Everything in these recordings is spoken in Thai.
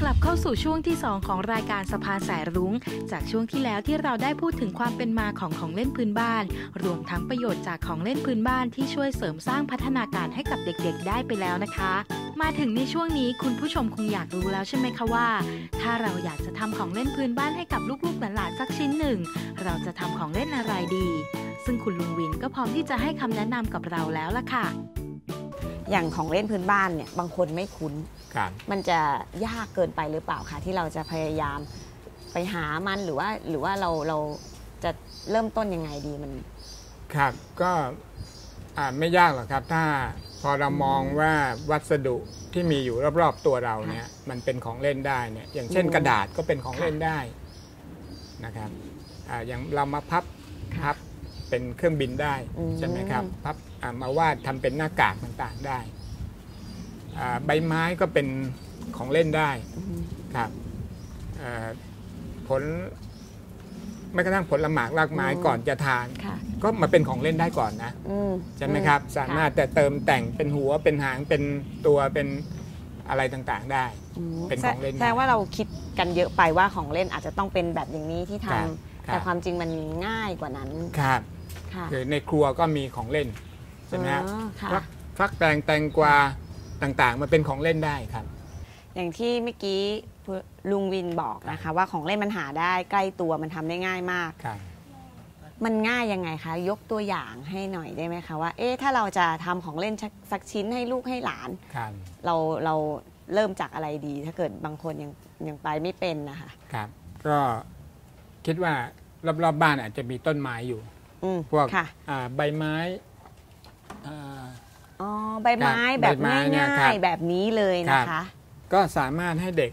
กลับเข้าสู่ช่วงที่ 2 ของรายการสะพาสายรุง้ง จากช่วงที่แล้วที่เราได้พูดถึงความเป็นมาของของเล่นพื้นบ้าน รวมทั้งประโยชน์จากของเล่นพื้นบ้านที่ช่วยเสริมสร้างพัฒนาการให้กับเด็กๆ ได้ไปแล้วนะคะ มาถึงในช่วงนี้คุณผู้ชมคงอยากรู้แล้วใช่ไหมคะว่า ถ้าเราอยากจะทำของเล่นพื้นบ้านให้กับลูกๆหลานๆสักชิ้นหนึ่ง เราจะทำของเล่นอะไรดี ซึ่งคุณลุงวินก็พร้อมที่จะให้คำแนะนำกับเราแล้วล่ะค่ะ อย่างของเล่นพื้นบ้านเนี่ยบางคนไม่คุ้น ครับมันจะยากเกินไปหรือเปล่าคะที่เราจะพยายามไปหามันหรือว่าหรือว่าเราเราจะเริ่มต้นยังไงดีมัน ครับก็อ่าไม่ยากหรอกครับ ถ้าพอเรามองว่าวัสดุที่มีอยู่รอบๆตัวเราเนี่ย มันเป็นของเล่นได้เนี่ย อย่างเช่นอืมกระดาษก็เป็นของค่ะเล่นได้นะครับอ่าอย่างเรามาพับค่ะพับเป็นเครื่องบินได้อืม ใช่ไหมครับ พับอ่า มาวาดทำเป็นหน้ากากต่างๆได้อ่าใบไม้ก็เป็นของเล่นได้อืมครับเอ่อผลไม่กระทั่งผลละหมากรากไม้อืมก่อนจะทานค่ะก็มาเป็นของเล่นได้ก่อนนะอืมใช่ไหมครับ สามารถแต่เติมแต่งเป็นหัวเป็นหางเป็นตัวเป็นอะไรต่างๆได้อืมเป็นของเล่นแสดงว่าเราคิดกันเยอะไปว่าของเล่นอาจจะต้องเป็นแบบอย่างนี้ที่ทำครับแต่ความจริงมันง่ายกว่านั้นครับค่ะคือในครัวก็มีของเล่น ใช่ไหมครับอ๋อค่ะ ฟักฟักแตงแตงกวาต่างๆมาเป็นของเล่นได้ครับ อย่างที่เมื่อกี้ลุงวินบอกนะคะ ว่าของเล่นมันหาได้ใกล้ตัวมันทำได้ง่ายมาก ครับ มันง่ายยังไงคะ ยกตัวอย่างให้หน่อยได้ไหมคะว่า เอ๊ะถ้าเราจะทำของเล่นสักสักชิ้นให้ลูกให้หลาน ครับ เราเราเริ่มจากอะไรดี ถ้าเกิดบางคนยังยังไปไม่เป็นนะคะ ครับ ก็คิดว่ารอบๆบ้านอาจจะมีต้นไม้อยู่ อืมพวกค่ะ อ่าใบไม้ อ่าอ๋อใบไม้ครับแบบใบไม้เนี่ยง่าครัยบๆแบบนี้เลยนะครัคะบก็สามารถให้เด็ก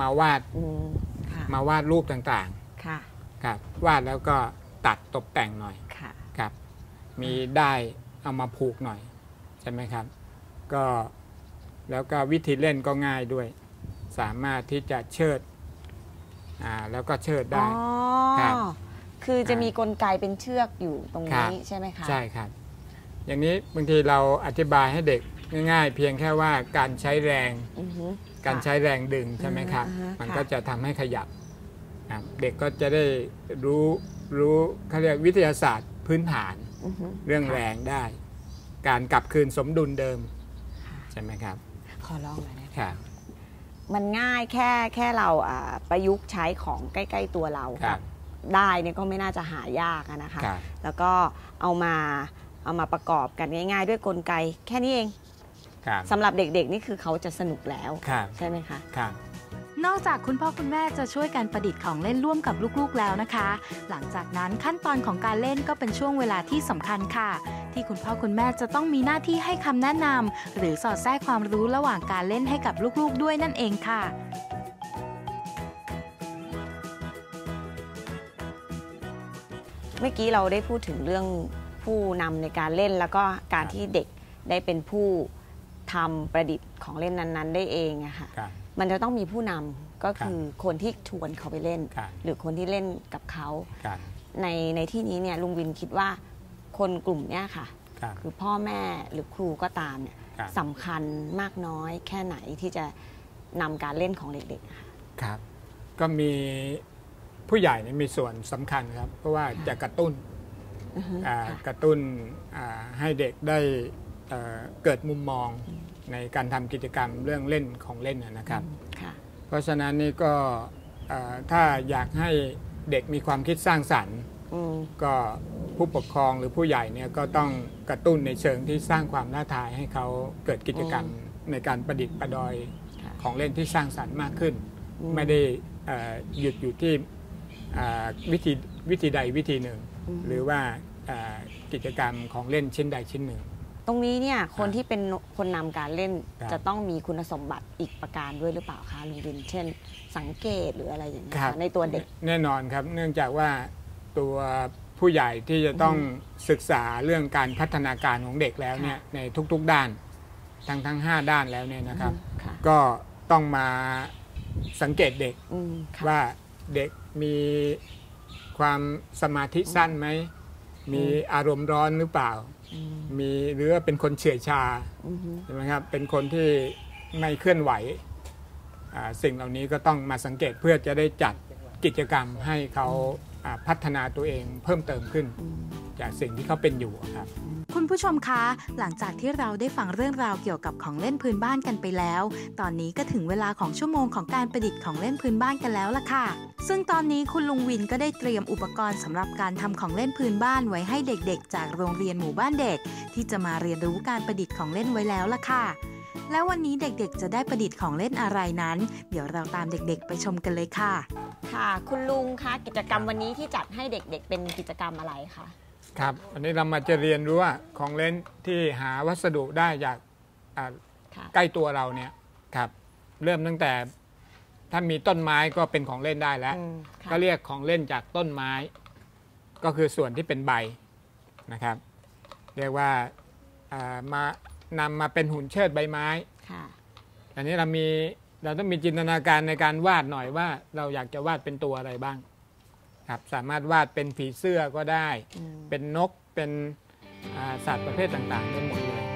มาวาดอืมค่ะมาวาดรูปต่างค่ะๆครับวาดแล้วก็ตัดตกแต่งหน่อยค่ะครับ มีได้เอามาผูกหน่อย ใช่ไหมครับ ก็แล้วก็วิธีเล่นก็ง่ายด้วย สามารถที่จะเชิดอ่าแล้วก็เชิดอ๋ได้อครับคือจะอ่ามีมีกลไกเป็นเชือกอยู่ตรงครันี้บใช่ไหมคะใช่ครับ อย่างนี้บางทีเราอธิบายให้เด็กง่าย ๆ เพียงแค่ว่าการใช้แรงอือฮึการค่ะใช้แรงดึงใช่ไหมครับอ่าฮะมันค่ะก็จะทำให้ขยับครับ เด็กก็จะได้รู้รู้เขาเรียกวิทยาศาสตร์พื้นฐานอือฮึเรื่องค่ะแรงได้ การกลับคืนสมดุลเดิม ใช่ไหมครับ ขอลองหน่อยนะครับมันง่ายแค่แค่เราอ่าประยุกต์ใช้ของใกล้ ๆ ตัวเราครับได้เนี่ยก็ไม่น่าจะหายากอะนะคะครับแล้วก็เอามา เอามาประกอบกันง่าย ๆ ด้วยกลไกแค่นี้เองครับสำหรับเด็กๆ นี่คือเขาจะสนุกแล้วครับใช่ไหมคะครับนอกจากคุณพ่อคุณแม่จะช่วยกันประดิษฐ์ของเล่นร่วมกับลูกๆแล้วนะคะ หลังจากนั้นขั้นตอนของการเล่นก็เป็นช่วงเวลาที่สำคัญค่ะ ที่คุณพ่อคุณแม่จะต้องมีหน้าที่ให้คำแนะนำหรือสอดแทรกความรู้ระหว่างการเล่นให้กับลูกๆ ด้วยนั่นเองค่ะเมื่อกี้เราได้พูดถึงเรื่อง ผู้นำในการเล่นแล้วก็การที่เด็กได้เป็นผู้ทำประดิษฐ์ของเล่นนั้นๆ ได้เองอะค่ะครับ มันจะต้องมีผู้นำก็คือคนที่ชวนเขาไปเล่น ครับ หรือคนที่เล่นกับเขา ครับในในที่นี้เนี่ยลุงวินคิดว่าคนกลุ่มเนี้ยค่ะ ครับ คือพ่อแม่หรือครูก็ตามเนี่ยครับ สำคัญมากน้อยแค่ไหนที่จะนำการเล่นของเด็กๆอะค่ะ ครับก็มีผู้ใหญ่เนี่ยมีส่วนสำคัญครับ เพราะว่าจะกระตุ้นอือฮึอ่าค่ะ กระตุ้นอ่าให้เด็กได้เอ่อเกิดมุมมองในการทำกิจกรรมเรื่องเล่นของเล่นนะนะครับค่ะเพราะฉะนั้นนี่ก็เอ่อถ้าอยากให้เด็กมีความคิดสร้างสรรค์อืมก็ผู้ปกครองหรือผู้ใหญ่เนี่ยก็ต้องกระตุ้นในเชิงที่สร้างความท้าทายให้เขาเกิดกิจกรรมในการประดิษฐ์ประดอยค่ะของเล่นที่สร้างสรรค์มากขึ้นอืมไม่ได้เอ่อหยุดอยู่ที่อ่า วิธีวิธีใดวิธีหนึ่งอืมหรือว่าอ่ากิจกรรมของเล่นชิ้นใดชิ้นหนึ่ง ตรงนี้เนี่ยคนครับที่เป็นคนนำการเล่นครับจะต้องมีคุณสมบัติอีกประการด้วยหรือเปล่าคะลุงวินเช่น สังเกตหรืออะไรอย่างเงี้ยค่ะในตัวเด็กแน่นอนครับ เนื่องจากว่าตัวผู้ใหญ่ที่จะต้องศึกษาเรื่องการพัฒนาการของเด็กแล้วเนี่ยในทุกๆด้าน ทั้งทั้ง 5 ด้านแล้วเนี่ยนะครับค่ะก็ต้องมาสังเกตเด็กอืมค่ะว่าเด็ก มีความสมาธิสั้นไหม มีอารมณ์ร้อนหรือเปล่าอืมมีหรือว่าเป็นคนเฉื่อยชาอืมใช่ไหมครับ เป็นคนที่ไม่เคลื่อนไหวอ่าสิ่งเหล่านี้ก็ต้องมาสังเกตเพื่อจะได้จัดกิจกรรมให้เขาอ่า พัฒนาตัวเองเพิ่มเติมขึ้น จากสิ่งที่เขาเป็นอยู่ครับ คุณผู้ชมคะ หลังจากที่เราได้ฟังเรื่องราวเกี่ยวกับของเล่นพื้นบ้านกันไปแล้ว ตอนนี้ก็ถึงเวลาของชั่วโมงของการประดิษฐ์ของเล่นพื้นบ้านกันแล้วล่ะค่ะ ซึ่งตอนนี้คุณลุงวินก็ได้เตรียมอุปกรณ์สำหรับการทำของเล่นพื้นบ้านไว้ให้เด็กๆ จากโรงเรียนหมู่บ้านเด็ก ที่จะมาเรียนรู้การประดิษฐ์ของเล่นไว้แล้วล่ะค่ะ แล้ววันนี้เด็กๆ จะได้ประดิษฐ์ของเล่นอะไรนั้น เดี๋ยวเราตามเด็กๆ ไปชมกันเลยค่ะ ค่ะ คุณลุงคะกิจกรรมวันนี้ที่จัดให้เด็กๆ เป็นกิจกรรมอะไรคะครับวันนี้เรามาจะเรียนรู้ว่าของเล่นที่หาวัสดุได้จากอ่าค่ะใกล้ตัวเราเนี่ยครับเริ่มตั้งแต่ถ้ามีต้นไม้ก็เป็นของเล่นได้แล้ว อืมค่ะก็เรียกของเล่นจากต้นไม้ ก็คือส่วนที่เป็นใบนะครับ เรียกว่าอ่ามา นำมาเป็นหุ่นเชิดใบไม้ ค่ะ อันนี้เรามีเราต้องมีจินตนาการในการวาดหน่อยว่า เราอยากจะวาดเป็นตัวอะไรบ้าง ครับสามารถวาดเป็นผีเสื้อก็ได้อืมเป็นนกเป็นอ่าสัตว์ประเภทต่างๆได้หมดเลย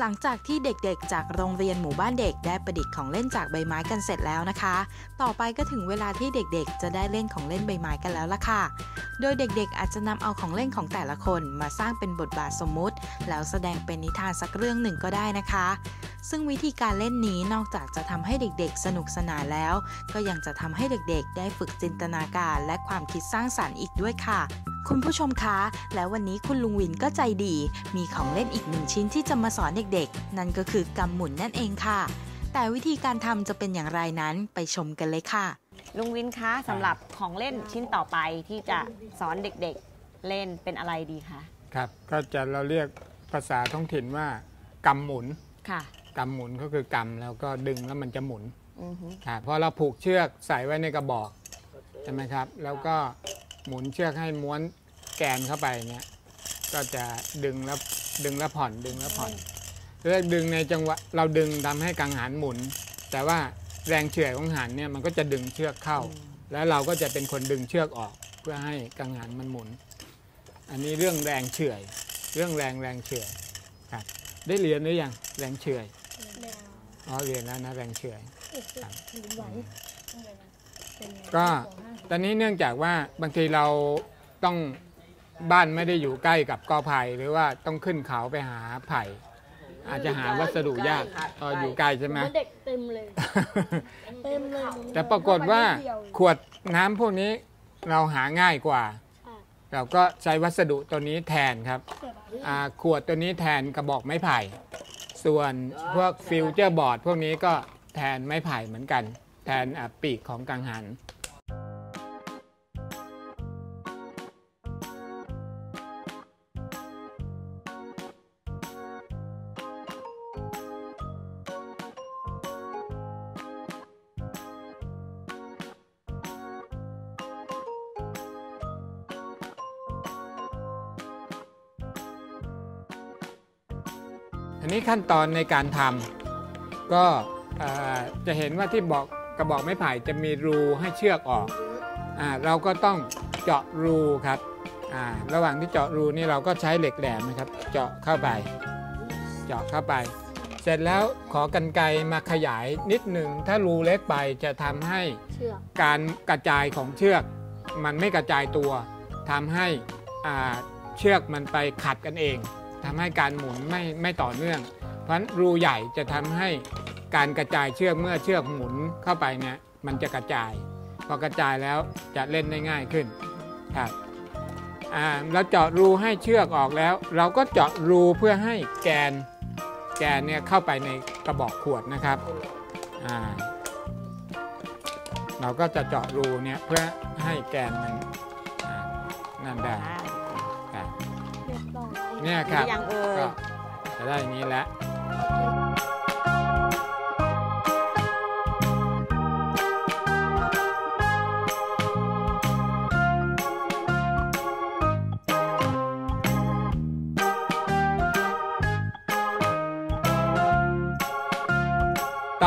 หลังจากที่เด็กๆ จากโรงเรียนหมู่บ้านเด็กได้ประดิษฐ์ของเล่นจากใบไม้กันเสร็จแล้วนะคะ ต่อไปก็ถึงเวลาที่เด็กๆ จะได้เล่นของเล่นใบไม้กันแล้วล่ะค่ะ โดยเด็กๆ อาจจะนำเอาของเล่นของแต่ละคนมาสร้างเป็นบทบาทสมมุติ แล้วแสดงเป็นนิทานสักเรื่องหนึ่งก็ได้นะคะ ซึ่งวิธีการเล่นนี้นอกจากจะทำให้เด็กๆ สนุกสนานแล้ว ก็ยังจะทำให้เด็กๆ ได้ฝึกจินตนาการ และความคิดสร้างสรรค์อีกด้วยค่ะ คุณผู้ชมคะ แล้ววันนี้คุณลุงวินก็ใจดี มีของเล่นอีกหนึ่งชิ้นที่จะมาสอนเด็กๆ นั่นก็คือกำหมุนนั่นเองค่ะ แต่วิธีการทำจะเป็นอย่างไรนั้นไปชมกันเลยค่ะ ลุงวินคะสำหรับของเล่นชิ้นต่อไปที่จะสอนเด็กๆเล่นเป็นอะไรดีคะครับ ก็จะเราเรียกภาษาท้องถิ่นว่ากำหมุนค่ะกำหมุนก็คือกำแล้วก็ดึงแล้วมันจะหมุนอือฮึครับพอเราผูกเชือกใส่ไว้ในกระบอกใช่ไหมครับ แล้วก็ หมุนเชือกให้ม้วนแกนเข้าไปเนี่ยก็จะดึงแล้วดึงแล้วผ่อนดึงแล้วผ่อนเรียกดึงในจังหวะเราดึงทำให้กังหันหมุน แต่ว่าแรงเฉื่อยของหันเนี่ยมันก็จะดึงเชือกเข้า แล้วเราก็จะเป็นคนดึงเชือกออก เพื่อให้กังหันมันหมุน อันนี้เรื่องแรงเฉื่อย เรื่องแรงแรงเฉื่อยครับได้เรียนหรือยังแรงเฉื่อยอ๋อเรียนแล้วนะแรงเฉื่อย ก็ตอนนี้เนื่องจากว่าบางทีเราต้องบ้านไม่ได้อยู่ใกล้กับกอไผ่หรือว่าต้องขึ้นเขาไปหาไผ่ อาจจะหาวัสดุยากอ๋ออยู่ไกลใช่ไหมเด็กเต็มเลยเต็มเลยแต่ปรากฏว่าขวดน้ำพวกนี้เราหาง่ายกว่า เราก็ใช้วัสดุตัวนี้แทนครับอ่าขวดตัวนี้แทนกระบอกไม้ไผ่ ส่วนพวกฟิวเจอร์บอร์ดพวกนี้ก็แทนไม้ไผ่เหมือนกัน แทนอะปีกของกังหันอันนี้ขั้นตอนในการทำก็จะเห็นว่าที่บอก กระบอกไม้ไผ่จะมีรูให้เชือกออกอ่าเราก็ต้องเจาะรูครับอ่าระหว่างที่เจาะรูนี่เราก็ใช้เหล็กแหลมนะครับ เจาะเข้าไป เจาะเข้าไป เสร็จแล้วขอกันไกรมาขยายนิดหนึ่งถ้ารูเล็กไปจะทำให้การกระจายของเชือก มันไม่กระจายตัวทำให้อ่าเชือกมันไปขัดกันเองทำให้การหมุนไม่ไม่ต่อเนื่อง เพราะฉะนั้นรูใหญ่จะทำให้ การกระจายเชือกเมื่อเชือกหมุนเข้าไปเนี่ยมันจะกระจาย พอกระจายแล้วจะเล่นได้ง่ายขึ้นครับอ่าเราเจาะรูให้เชือกออกแล้ว เราก็เจาะรูเพื่อให้แกนแกนเนี่ยเข้าไปในกระบอกขวดนะครับอ่าเราก็จะเจาะรูเนี่ยเพื่อให้แกนมันอ่านั่นได้ครับเรียบร้อยเนี่ยคหรืรับอยังเอ่ยก็จะได้อย่างนี้แล้ว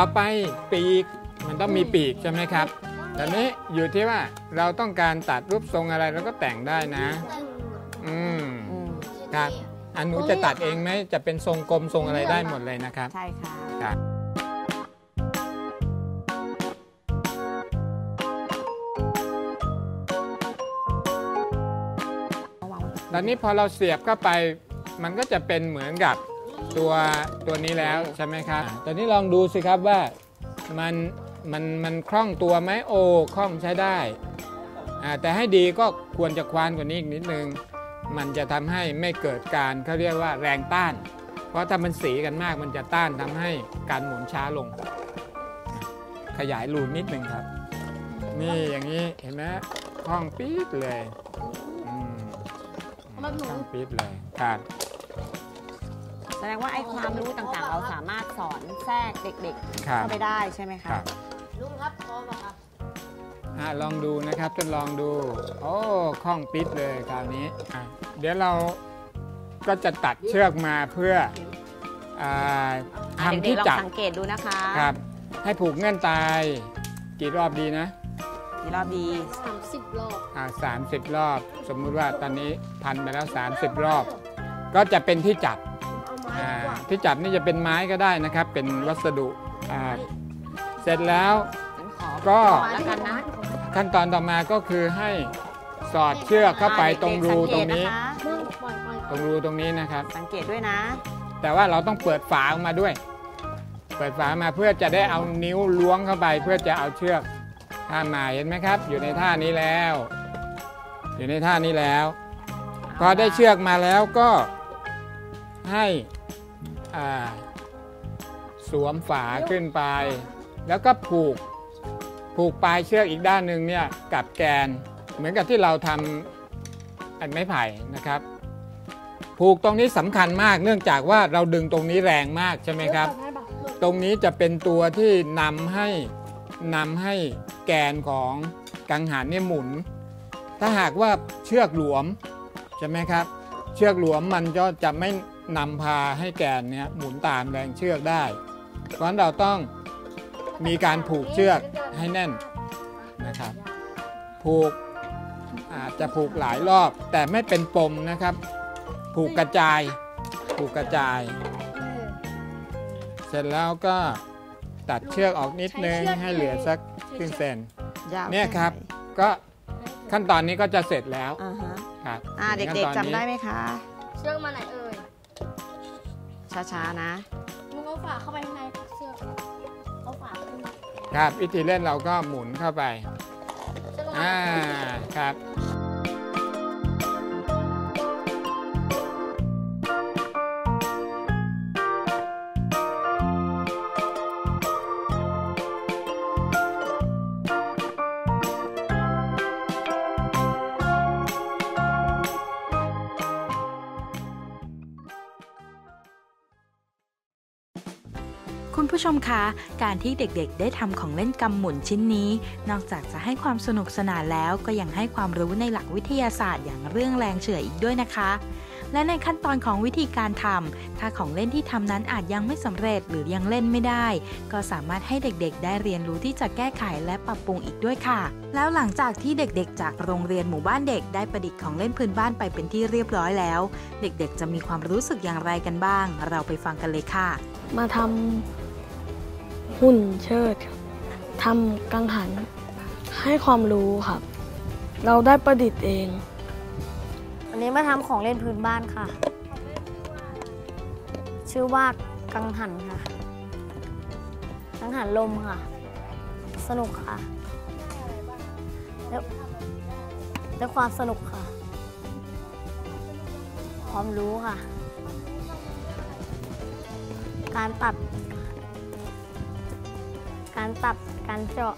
ต่อไปปีกมันต้องมีปีกใช่ไหมครับแต่นี้อยู่ที่ว่าเราต้องการตัดรูปทรงอะไรเราก็แต่งได้นะอืมอืมครับอันหนูจะตัดเองไหมจะเป็นทรงกลมทรงอะไรได้หมดเลยนะครับ ใช่ค่ะครับเอาวางไว้ตอนนี้พอเราเสียบเข้าไป มันก็จะเป็นเหมือนกับ ตัวตัวนี้แล้วใช่ไหมครับตอนนี้ลองดูสิครับว่ามันมันมันคล่องตัวไหมโอ้คล่องใช้ได้อ่าแต่ให้ดีก็ควรจะควานกว่านี้อีกนิดนึง มันจะทำให้ไม่เกิดการเขาเรียกว่าแรงต้าน เพราะถ้ามันสีกันมากมันจะต้านทำให้การหมุนช้าลง ขยายรูนิดหนึ่งครับ นี่อย่างนี้เห็นไหมคล่องปี๊ดเลยอืมแบบหนูคล่องปี๊ดเลยครับ แสดงว่าไอ้ความรู้ต่างๆ เราสามารถสอนแทรกเด็กๆครับ เข้าไปได้ใช่ไหมคคะรับลุงครับพอป่ะครับอะลองดูนะครับทดลองดู โอ้คล่องปิดเลยคราวนี้อะเดี๋ยวเราก็จะตัดเชือกมาเพื่ออ่าอะทำเด็ที่กๆลองจับสังเกตดูนะคะครับ ให้ผูกเงื่อนตายกี่รอบดีนะ กี่รอบดีสามสิบรอบอ่าสามสิบรอบ สมมุติว่าตอนนี้พันไปแล้ว 30 รอบ ก็จะเป็นที่จับ ที่จับนี่จะเป็นไม้ก็ได้นะครับ เป็นวัสดุอ่าเสร็จแล้วงั้นขอก็ขอแล้วกันนะขั้นตอนต่อมาก็คือให้สอดเชือกเข้าไปตรงรูตรงนี้อ่าเด็กๆสังเกตะคะมึงปล่อยปล่อยตรงรูตรงนี้นะครับ สังเกตด้วยนะ แต่ว่าเราต้องเปิดฝาออกมาด้วย เปิดฝามาเพื่อจะได้เอานิ้วล้วงเข้าไป เพื่อจะเอาเชือกท่ามาเห็นไหมครับ อยู่ในท่านี้แล้ว อยู่ในท่านี้แล้วพอได้เชือกมาแล้วก็ให้อ่า สวมฝาขึ้นไป แล้วก็ผูกผูกปลายเชือกอีกด้านหนึ่งเนี่ยกับแกน เหมือนกับที่เราทำอันไม้ไผ่นะครับ ผูกตรงนี้สำคัญมากเนื่องจากว่าเราดึงตรงนี้แรงมากใช่ไหมครับ ตรงนี้จะเป็นตัวที่นำให้นำให้แกนของกังหันเนี่ยหมุน ถ้าหากว่าเชือกหลวมใช่ไหมครับ เชือกหลวมมันก็จะไม่ นำพาให้แกนเนี่ยหมุนตามแรงเชือกได้ เพราะฉะนั้นเราต้องมีการผูกเชือกให้แน่นนะครับ ผูกอาจจะผูกหลายรอบแต่ไม่เป็นปมนะครับ ผูกกระจาย ผูกกระจาย เสร็จแล้วก็ตัดเชือกออกนิดนึงให้เหลือสักครึ่งเซนยาวเนี่ยครับแไหก็ขั้นตอนนี้ก็จะเสร็จแล้วอ่าฮะครับอ่าถึเด็งกขั้นตอนๆจำนี้ได้ไหมคะ เชือกมาไหนเอ่ยใช้ช้าๆนะลุงเอาฝาเข้าไปข้างในเสื้อเอาฝาขึ้นครับวิธีเล่นเราก็หมุนเข้าไปใช่ไหมอ่าครับ ผู้ชมคะ การที่เด็กๆ ได้ทำของเล่นกำหมุนชิ้นนี้ นอกจากจะให้ความสนุกสนานแล้วก็ยังให้ความรู้ในหลักวิทยาศาสตร์อย่างเรื่องแรงเฉื่อยอีกด้วยนะคะและในขั้นตอนของวิธีการทำ ถ้าของเล่นที่ทำนั้นอาจยังไม่สำเร็จหรือยังเล่นไม่ได้ ก็สามารถให้เด็กๆ ได้เรียนรู้ที่จะแก้ไขและปรับปรุงอีกด้วยค่ะ แล้วหลังจากที่เด็กๆ จากโรงเรียนหมู่บ้านเด็กได้ประดิษฐ์ของเล่นพื้นบ้านไปเป็นที่เรียบร้อยแล้ว เด็กๆ จะมีความรู้สึกอย่างไรกันบ้าง เราไปฟังกันเลยค่ะ มาทำ หุ่นเชิดทำกังหันให้ความรู้ครับ เราได้ประดิษฐ์เอง วันนี้มาทำของเล่นพื้นบ้านค่ะ ชื่อว่ากังหันค่ะ กังหันลมค่ะ สนุกค่ะแล้วและความสนุกค่ะ ความรู้ค่ะ การตัด การตัดการเจาะ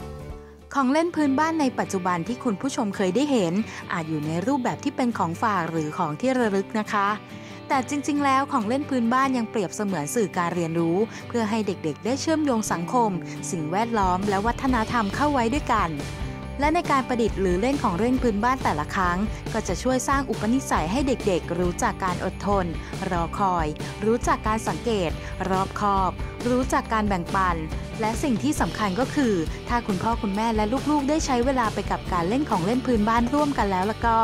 ของเล่นพื้นบ้านในปัจจุบันที่คุณผู้ชมเคยได้เห็น อาจอยู่ในรูปแบบที่เป็นของฝากหรือของที่ระลึกนะคะ แต่จริง ๆ แล้วของเล่นพื้นบ้านยังเปรียบเสมือนสื่อการเรียนรู้ เพื่อให้เด็กๆ ได้เชื่อมโยงสังคม สิ่งแวดล้อม และวัฒนธรรมเข้าไว้ด้วยกัน และในการประดิษฐ์หรือเล่นของเล่นพื้นบ้านแต่ละครั้ง ก็จะช่วยสร้างอุปนิสัยให้เด็กๆ รู้จักการอดทน รอคอย รู้จักการสังเกต รอบคอบ รู้จักการแบ่งปัน และสิ่งที่สำคัญก็คือ ถ้าคุณพ่อคุณแม่และลูกๆ ได้ใช้เวลาไปกับการเล่นของเล่นพื้นบ้านร่วมกันแล้วแล้วก็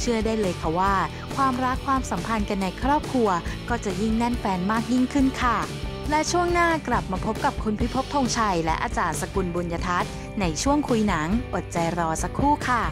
เชื่อได้เลยค่ะว่า ความรักความสัมพันธ์กันในครอบครัว ก็จะยิ่งแน่นแฟนมากยิ่งขึ้นค่ะ และช่วงหน้ากลับมาพบกับคุณพิภพธงชัย และอาจารย์สกุลบุญยทัศน์ในช่วงคุยหนังอดใจรอสักครู่ค่ะ